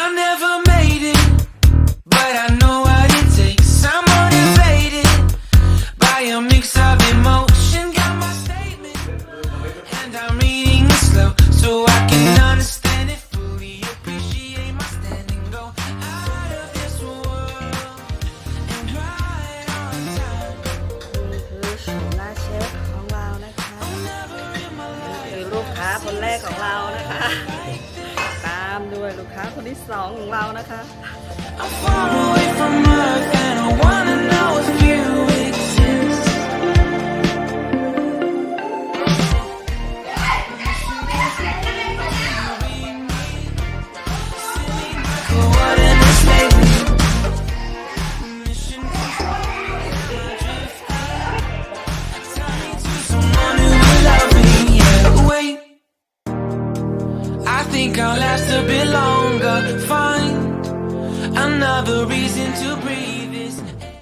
I never made it, but I know what it takes. I'm motivated by a mix of emotion. Got my statement, and I'm reading it slow so I can understand it fully. Appreciate my standing, go out of this world and right on time. นี่คือโฉมหน้าเชฟของเรานะคะ Never in my life. คือลูกค้าคนแรกของเรานะคะ ตามด้วย ลูกค้าคนที่สองของเรานะคะ think I'll last a bit longer. Find another reason to breathe.